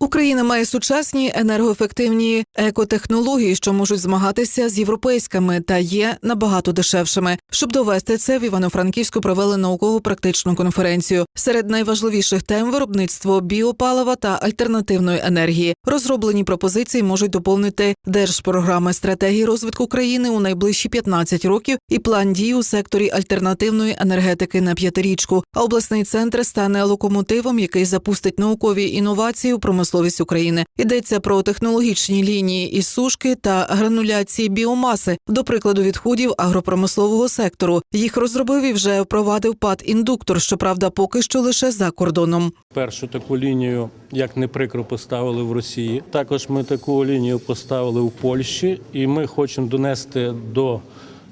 Україна має сучасні енергоефективні екотехнології, що можуть змагатися з європейськими та є набагато дешевшими. Щоб довести це, в Івано-Франківську провели науково-практичну конференцію. Серед найважливіших тем виробництво біопалива та альтернативної енергії. Розроблені пропозиції можуть доповнити держпрограми стратегії розвитку країни у найближчі 15 років і план дій у секторі альтернативної енергетики на п'ятирічку. А обласний центр стане локомотивом, який запустить наукові інновації у промисловість України. Йдеться про технологічні лінії із сушки та грануляції біомаси, до прикладу, відходів агропромислового сектору. Їх розробив і вже впровадив ПАД індуктор. Щоправда, поки що лише за кордоном. Першу таку лінію, як не прикро, поставили в Росії. Також ми таку лінію поставили у Польщі, і ми хочемо донести до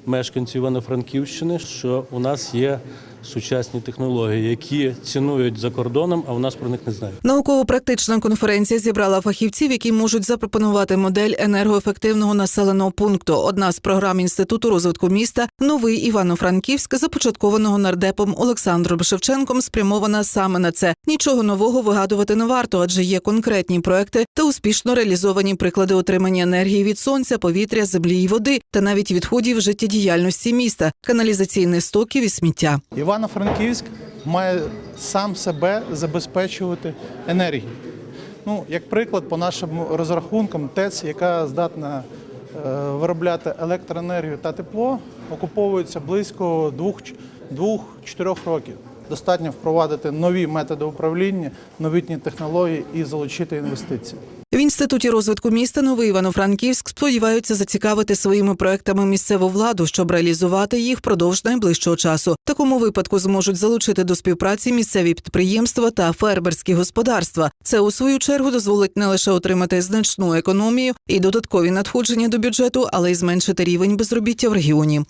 мешканців Івано-Франківщини, що у нас є сучасні технології, які цінують за кордоном, а у нас про них не знають. Науково-практична конференція зібрала фахівців, які можуть запропонувати модель енергоефективного населеного пункту. Одна з програм інституту розвитку міста Новий Івано-Франківськ, започаткованого нардепом Олександром Шевченком, спрямована саме на це. Нічого нового вигадувати не варто, адже є конкретні проекти та успішно реалізовані приклади отримання енергії від сонця, повітря, землі і води, та навіть відходів життєдіяльності міста, каналізаційних стоків і сміття. Івано-Франківськ має сам себе забезпечувати енергією. Ну, як приклад, по нашим розрахункам, ТЕЦ, яка здатна е, виробляти електроенергію та тепло, окуповується близько 2-4 років. Достатньо впровадити нові методи управління, новітні технології і залучити інвестиції. В інституті розвитку міста Новий Івано-Франківськ сподіваються зацікавити своїми проектами місцеву владу, щоб реалізувати їх впродовж найближчого часу. В такому випадку зможуть залучити до співпраці місцеві підприємства та фермерські господарства. Це у свою чергу дозволить не лише отримати значну економію і додаткові надходження до бюджету, але й зменшити рівень безробіття в регіоні.